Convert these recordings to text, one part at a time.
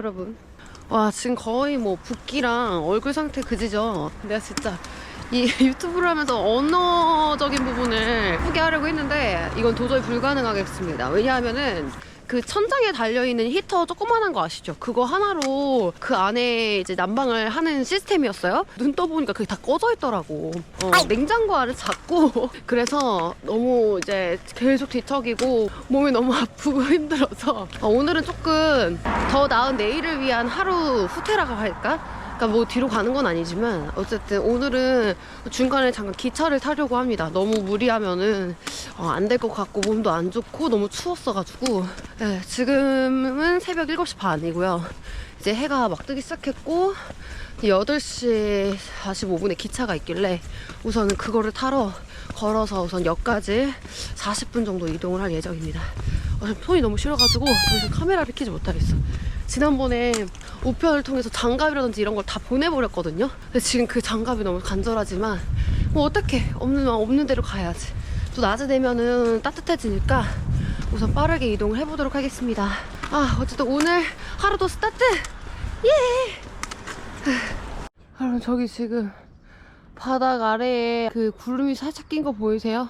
여러분. 와 지금 거의 뭐 붓기랑 얼굴 상태 그지죠. 내가 진짜 이 유튜브를 하면서 언어적인 부분을 예쁘게 하려고 했는데 이건 도저히 불가능하겠습니다. 왜냐하면은 그 천장에 달려있는 히터 조그만한 거 아시죠? 그거 하나로 그 안에 이제 난방을 하는 시스템이었어요. 눈 떠보니까 그게 다 꺼져 있더라고. 어, 냉장고 알을 잡고 그래서 너무 이제 계속 뒤척이고 몸이 너무 아프고 힘들어서 어, 오늘은 조금 더 나은 내일을 위한 하루 후퇴라고 할까? 그러니까 뭐 뒤로 가는 건 아니지만 어쨌든 오늘은 중간에 잠깐 기차를 타려고 합니다. 너무 무리하면은 어, 안될 것 같고 몸도 안 좋고 너무 추웠어가지고 네, 지금은 새벽 7시 반이고요. 이제 해가 막 뜨기 시작했고 8시 45분에 기차가 있길래 우선은 그거를 타러 걸어서 우선 역까지 40분 정도 이동을 할 예정입니다. 어, 손이 너무 시려가지고 더 이상 카메라를 켜지 못하겠어. 지난번에 우편을 통해서 장갑이라든지 이런 걸 다 보내버렸거든요. 근데 지금 그 장갑이 너무 간절하지만 뭐 어떻게 없는 없는 대로 가야지. 또 낮에 되면은 따뜻해지니까 우선 빠르게 이동을 해보도록 하겠습니다. 아 어쨌든 오늘 하루도 스타트. 예. 여러분 저기 지금 바닥 아래에 그 구름이 살짝 낀 거 보이세요?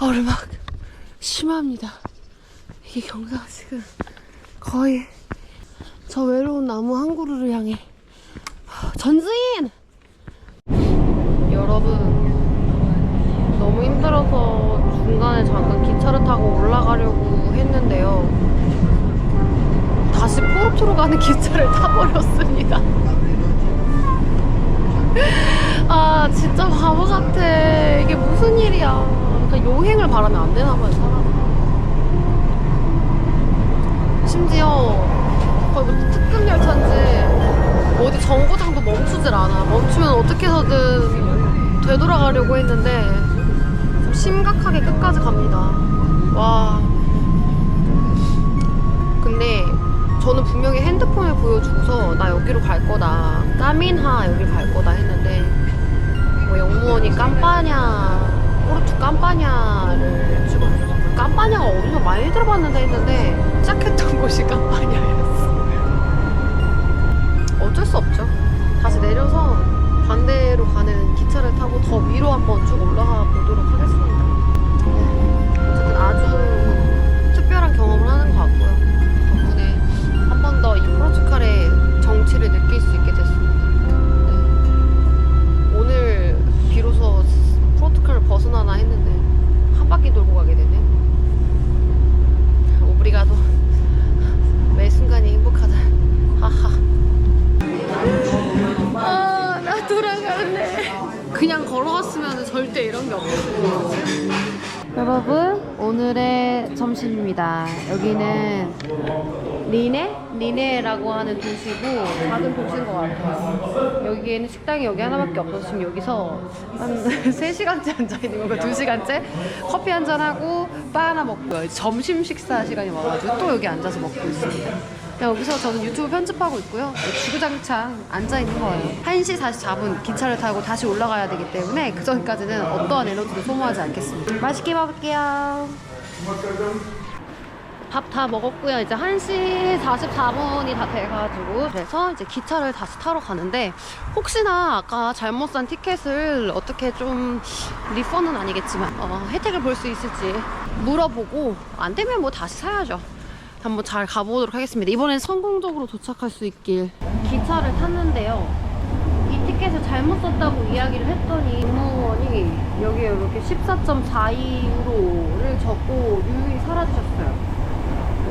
얼막 심합니다. 이게 경사가 지금 거의 저 외로운 나무 한 그루를 향해. 전진! 여러분 너무 힘들어서 중간에 잠깐 기차를 타고 올라가려고 했는데요. 다시 포르투로 가는 기차를 타버렸습니다. 아 진짜 바보 같아. 이게 무슨 일이야. 그러니까 여행을 바라면 안 되나 봐요 사람 심지어 거의 뭐 특급 열차인지 어디 정거장도 멈추질 않아. 멈추면 어떻게 해서든 되돌아가려고 했는데 좀 심각하게 끝까지 갑니다. 와. 근데 저는 분명히 핸드폰을 보여주고서 나 여기로 갈 거다. 까민하 여기 갈 거다 했는데 뭐 영무원이 깜빠냐 포르투 깜빠냐를 찍어줬어. 깜빠냐가 어디서 많이 들어봤는데 했는데 시작했던 곳이 깜빠냐였어. 어쩔 수 없죠. 다시 내려서 반대로 가는 기차를 타고 더 위로 한번 쭉 올라가 보도록 도시고 작은 도시인 것 같아요. 여기에는 식당이 여기 하나밖에 없어서 지금 여기서 한 3시간째 앉아있는 거고 2시간째 커피 한 잔 하고 바 하나 먹고요. 점심 식사 시간이 와가지고 또 여기 앉아서 먹고 있습니다. 여기서 저는 유튜브 편집하고 있고요. 주구장창 앉아있는 거예요. 1시 44분 기차를 타고 다시 올라가야 되기 때문에 그 전까지는 어떠한 에너지도 소모하지 않겠습니다. 맛있게 먹을게요. 밥 다 먹었고요. 이제 1시 44분이 다 돼가지고 그래서 이제 기차를 다시 타러 가는데 혹시나 아까 잘못 산 티켓을 어떻게 좀 리펀은 아니겠지만 어, 혜택을 볼 수 있을지 물어보고 안 되면 뭐 다시 사야죠. 한번 잘 가보도록 하겠습니다. 이번엔 성공적으로 도착할 수 있길. 기차를 탔는데요. 이 티켓을 잘못 썼다고 이야기를 했더니 공무원이 여기에 이렇게 14.42유로를 적고 유유히 사라지셨어요.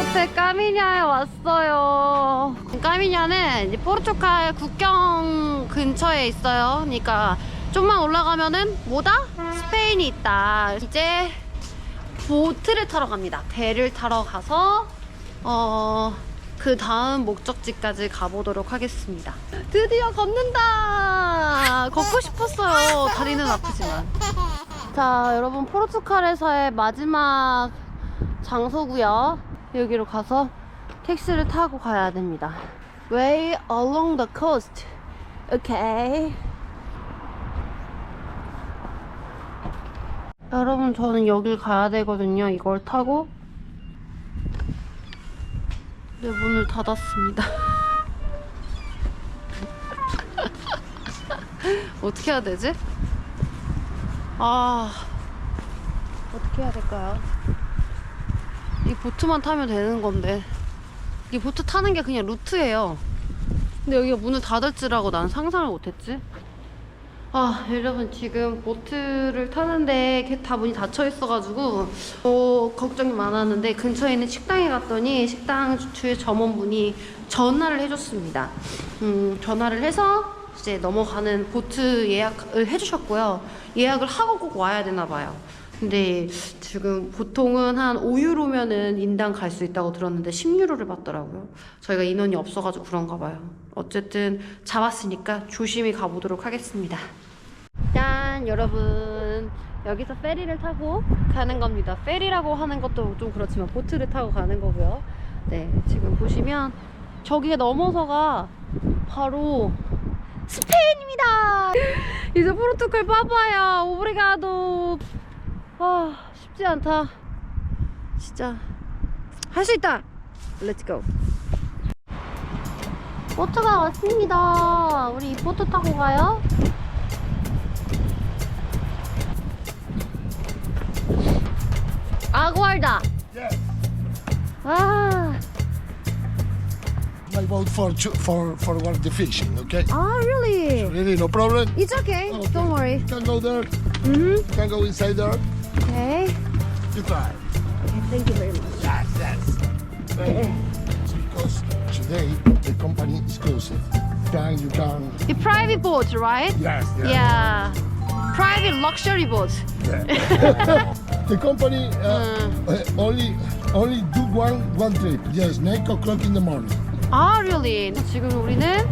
끝에 까미냐에 왔어요. 까미냐는 포르투갈 국경 근처에 있어요. 그러니까 좀만 올라가면은 뭐다? 스페인이 있다. 이제 보트를 타러 갑니다. 배를 타러 가서 어 그 다음 목적지까지 가보도록 하겠습니다. 드디어 걷는다! 걷고 싶었어요. 다리는 아프지만. 자, 여러분, 포르투갈에서의 마지막 장소고요 여기로 가서 택시를 타고 가야 됩니다. Way along the coast. Okay. 여러분, 저는 여길 가야 되거든요. 이걸 타고. 네, 문을 닫았습니다. 어떻게 해야 되지? 아, 어떻게 해야 될까요? 이 보트만 타면 되는 건데. 이 보트 타는 게 그냥 루트예요. 근데 여기가 문을 닫을 줄라고 난 상상을 못했지. 아, 여러분 지금 보트를 타는데 다 문이 닫혀 있어가지고 어, 걱정이 많았는데 근처에 있는 식당에 갔더니 식당 주의 점원분이 전화를 해줬습니다. 음, 전화를 해서 이제 넘어가는 보트 예약을 해주셨고요. 예약을 하고 꼭 와야 되나 봐요. 근데 지금 보통은 한 5유로면은 인당 갈 수 있다고 들었는데 10유로를 받더라고요. 저희가 인원이 없어가지고 그런가 봐요. 어쨌든 잡았으니까 조심히 가보도록 하겠습니다. 짠 여러분 여기서 페리를 타고 가는 겁니다. 페리라고 하는 것도 좀 그렇지만 보트를 타고 가는 거고요. 네 지금 보시면 저기에 넘어서가 바로 스페인입니다. 이제 포르투갈 빠빠야 오브리가도 아 쉽지 않다. 진짜 할 수 있다. 렛츠 고. 보트가 왔습니다. 우리 이 보트 타고 가요. 아구알다. Yes. 아, My boat for for for one the fishing. Okay. 아, really? Really, no problem. It's okay. Okay. Don't worry. You can go there. Mm-hmm. You can go inside there. Okay. You try. Thank you very much. Yes, yes. It's because today the company is closed. Then you can. The private boat, right? Yes. yes. Yeah. Private luxury boat. The company uh, uh, only only do one one trip. Yes, nine o'clock in the morning. 아, really? 지금 우리는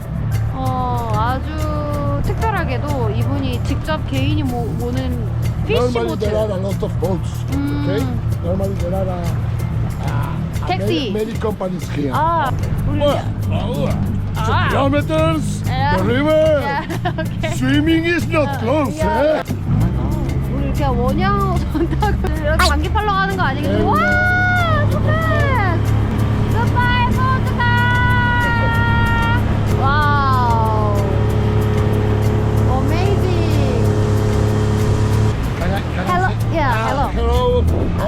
어, 아주 특별하게도 이분이 직접 개인이 모, 모는 피시 Normally 보트. there are a lot of boats. Okay. Normally there are a, a Taxi. many, many companies here. 아, 우리 oh, Ah. kilometers, the river. Okay. Swimming is not close, yeah. eh? 우리 이렇게 원양어 전타고 이렇게 감기 팔러 가는 거 아니겠지? 네. 와!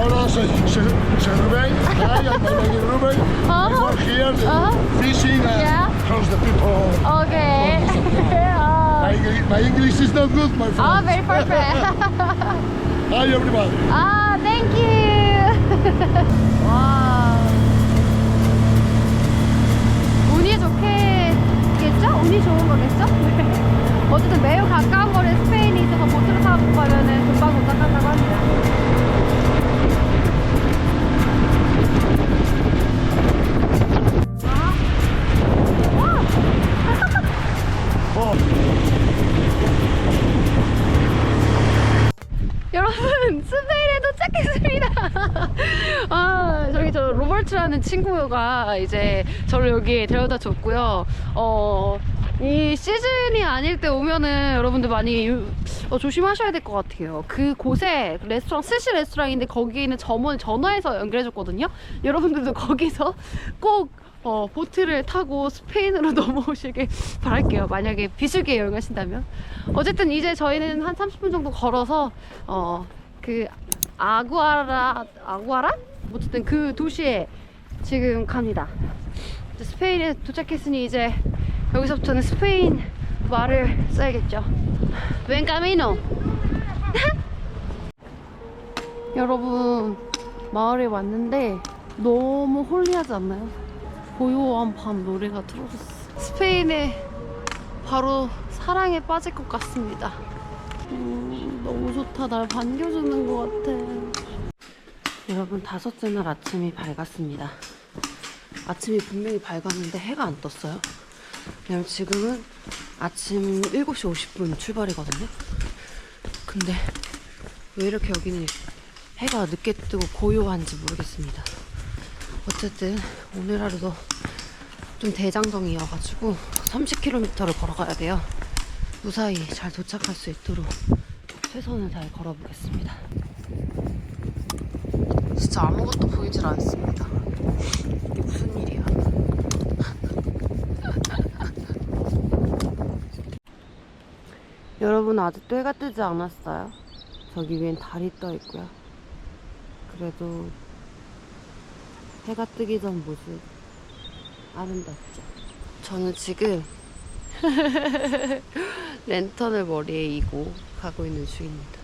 Hola, soy, soy, soy Rubén. My name is Rubén. Uh-huh. We work here the Uh-huh. fishing and Yeah. how's the people. 오케이. My, English- my English is not good, my friend. 아, very perfect. Hi, everybody. 아, thank you. 와. 운이 좋겠겠죠? 운이 좋은 거겠죠? 어쨌든 매우 가까운 거리에 스페인이 있어서 보트를 타고 가면은 금방 도착한다고 합니다. 저 로버트라는 친구가 이제 저를 여기 데려다 줬고요. 어 이 시즌이 아닐 때 오면은 여러분들 많이 유- 어, 조심하셔야 될 것 같아요. 그 곳에 레스토랑 스시 레스토랑인데 거기에 있는 점원 전화해서 연결해줬거든요. 여러분들도 거기서 꼭 어, 보트를 타고 스페인으로 넘어오시길 바랄게요. 만약에 비수기에 여행하신다면. 어쨌든 이제 저희는 한 30분 정도 걸어서 어, 그 아구아라 아구아라? 어쨌든 그 도시에 지금 갑니다. 스페인에 도착했으니 이제 여기서부터는 스페인 말을 써야겠죠. 웬 까미노. 여러분 마을에 왔는데 너무 홀리하지 않나요? 고요한 밤 노래가 틀어졌어. 스페인에 바로 사랑에 빠질 것 같습니다. 음, 너무 좋다. 날 반겨주는 것 같아. 여러분 다섯째 날 아침이 밝았습니다. 아침이 분명히 밝았는데 해가 안 떴어요. 왜냐면 지금은 아침 7시 50분 출발이거든요. 근데 왜 이렇게 여기는 해가 늦게 뜨고 고요한지 모르겠습니다. 어쨌든 오늘 하루도 좀 대장정이어가지고 30km를 걸어가야 돼요. 무사히 잘 도착할 수 있도록 최선을 다해 걸어보겠습니다. 진짜 아무것도 보이질 않습니다. 이게 무슨 일이야? 여러분 아직도 해가 뜨지 않았어요? 저기 위엔 달이 떠 있고요. 그래도 해가 뜨기 전 모습 아름답죠. 저는 지금 랜턴을 머리에 이고 가고 있는 중입니다.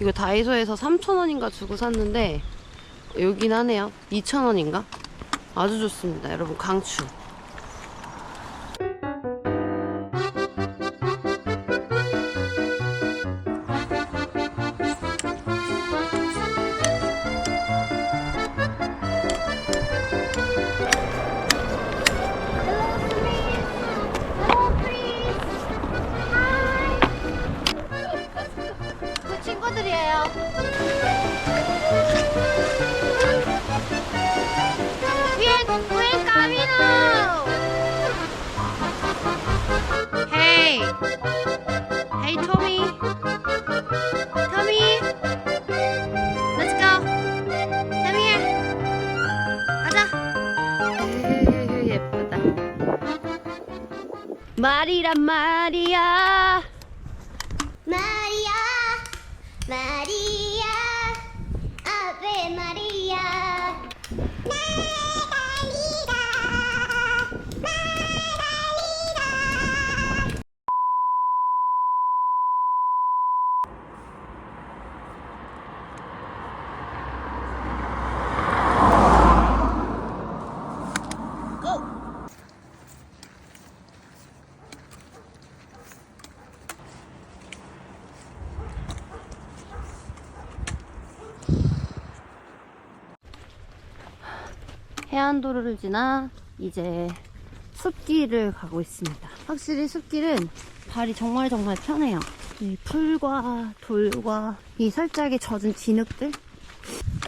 이거 다이소에서 3,000원인가 주고 샀는데 여긴 하네요. 2,000원인가? 아주 좋습니다. 여러분 강추. 말이란 말이야. 마리아, 마리아, 아베 마리아. 해안도로를 지나 이제 숲길을 가고 있습니다. 확실히 숲길은 발이 정말 정말 편해요. 이 풀과 돌과 이 살짝의 젖은 진흙들.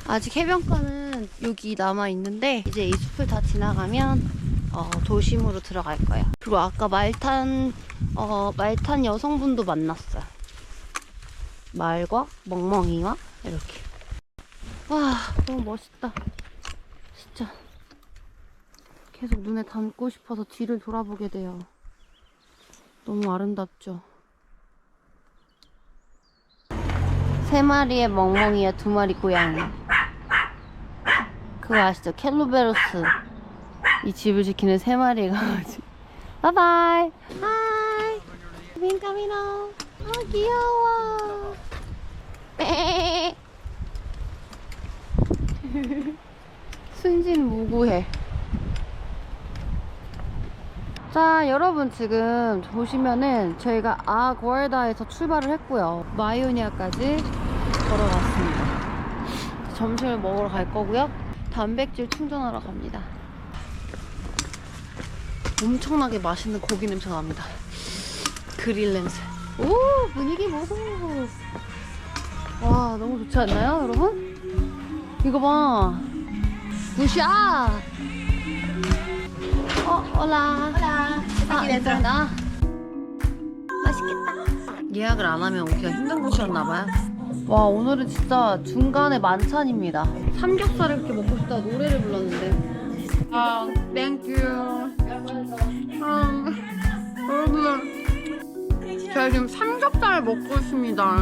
아직 해변가는 여기 남아 있는데 이제 이 숲을 다 지나가면 어, 도심으로 들어갈 거예요. 그리고 아까 말탄 어, 말탄 여성분도 만났어요. 말과 멍멍이와 이렇게. 와 너무 멋있다. 계속 눈에 담고 싶어서 뒤를 돌아보게 돼요. 너무 아름답죠? 세 마리의 멍멍이와 두 마리 고양이. 그거 아시죠? 켈로베로스. 이 집을 지키는 세 마리의 강아지. 바이바이. 하이. 빈카미노. 아, 귀여워. 빼. 순진 무구해. 자, 여러분 지금 보시면은 저희가 아구알다에서 출발을 했고요. 마이오니아까지 걸어갔습니다. 점심을 먹으러 갈 거고요. 단백질 충전하러 갑니다. 엄청나게 맛있는 고기 냄새가 납니다. 그릴 냄새. 오, 분위기 보소. 와, 너무 좋지 않나요, 여러분? 이거 봐. 무샤! 어, 올라. 자, 아. 맛있겠다. 예약을 안 하면 오기가 힘든 곳이었나봐요. 와, 오늘은 진짜 중간에 만찬입니다. 삼겹살을 이렇게 먹고 싶다 노래를 불렀는데. 아, 땡큐. 아, 여러분. 제가 지금 삼겹살 먹고 있습니다.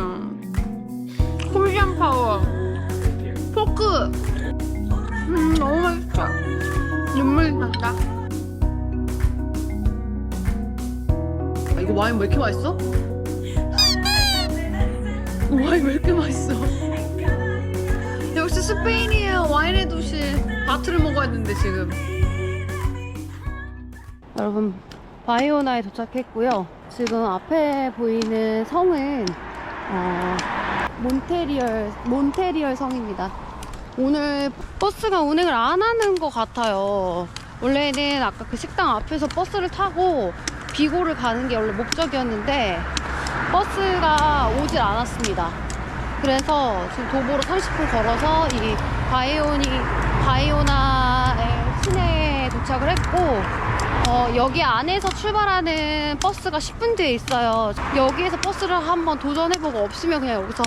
콜리안 파워. 포크. 음, 너무 맛있어. 눈물 난다. 이거 와인 왜 이렇게 맛있어? 와인 왜 이렇게 맛있어? 역시 스페인이에요. 와인의 도시. 바트를 먹어야 했는데 지금. 여러분 바이오나에 도착했고요. 지금 앞에 보이는 성은 어, 몬테리얼 몬테리얼 성입니다. 오늘 버스가 운행을 안 하는 것 같아요. 원래는 아까 그 식당 앞에서 버스를 타고 비고를 가는 게 원래 목적이었는데 버스가 오질 않았습니다. 그래서 지금 도보로 30분 걸어서 이 바이오니 바이오나의 시내에 도착을 했고 어, 여기 안에서 출발하는 버스가 10분 뒤에 있어요. 여기에서 버스를 한번 도전해보고 없으면 그냥 여기서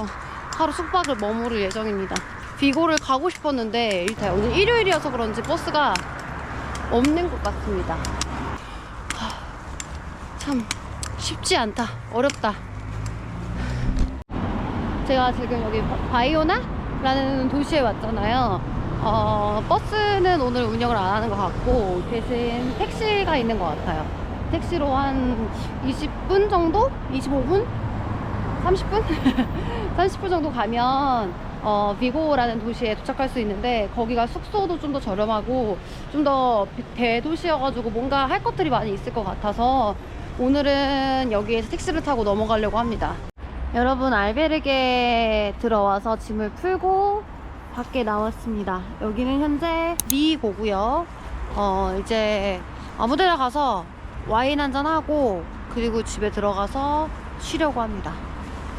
하루 숙박을 머무를 예정입니다. 비고를 가고 싶었는데 일단 오늘 일요일이어서 그런지 버스가 없는 것 같습니다. 하, 참 쉽지 않다. 어렵다. 제가 지금 여기 바- 바이오나라는 도시에 왔잖아요. 어, 버스는 오늘 운영을 안 하는 것 같고 대신 택시가 있는 것 같아요. 택시로 한 20분 정도? 25분? 30분? 30분 정도 가면 어, 비고라는 도시에 도착할 수 있는데 거기가 숙소도 좀 더 저렴하고 좀 더 대도시여가지고 뭔가 할 것들이 많이 있을 것 같아서 오늘은 여기에서 택시를 타고 넘어가려고 합니다. 여러분 알베르게 들어와서 짐을 풀고 밖에 나왔습니다. 여기는 현재 리고고요. 어 이제 아무데나 가서 와인 한잔 하고 그리고 집에 들어가서 쉬려고 합니다.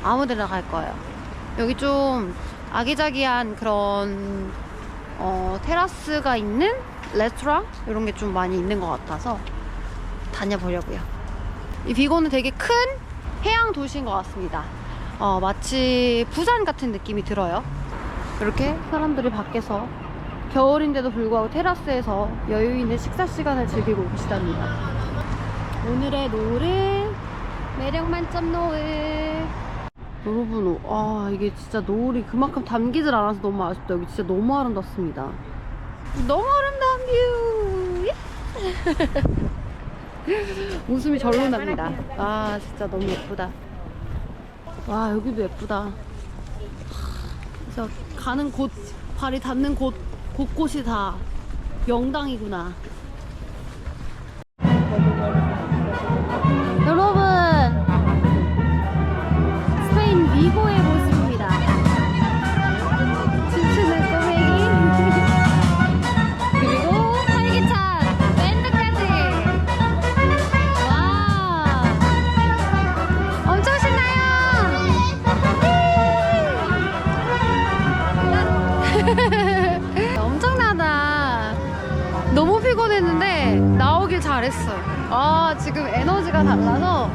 아무데나 갈 거예요. 여기 좀 아기자기한 그런 어, 테라스가 있는 레스토랑 이런 게 좀 많이 있는 것 같아서 다녀보려고요. 이 비고는 되게 큰 해양 도시인 것 같습니다. 어, 마치 부산 같은 느낌이 들어요. 이렇게 사람들이 밖에서 겨울인데도 불구하고 테라스에서 여유 있는 식사 시간을 즐기고 계시답니다. 오늘의 노을은 매력 만점 노을. 여러분, 아 이게 진짜 노을이 그만큼 담기질 않아서 너무 아쉽다. 여기 진짜 너무 아름답습니다. 너무 아름다운 뷰. 웃음이 절로 납니다. 아 진짜 너무 예쁘다. 와 여기도 예쁘다. 그래서 가는 곳 발이 닿는 곳 곳곳이 다 명당이구나. 잘했어요. 아 지금 에너지가 달라서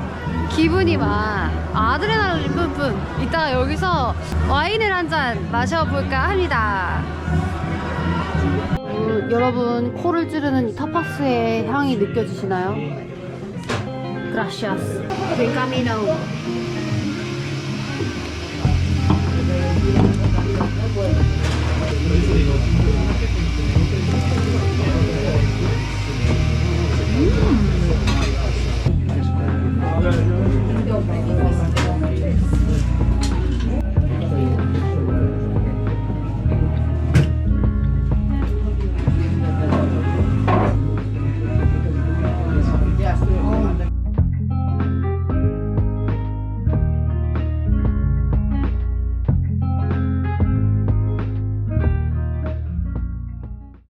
기분이 막 아드레날린 뿜뿜. 이따가 여기서 와인을 한 잔 마셔볼까 합니다. 어, 여러분 코를 찌르는 이 타파스의 향이 느껴지시나요? Buen camino.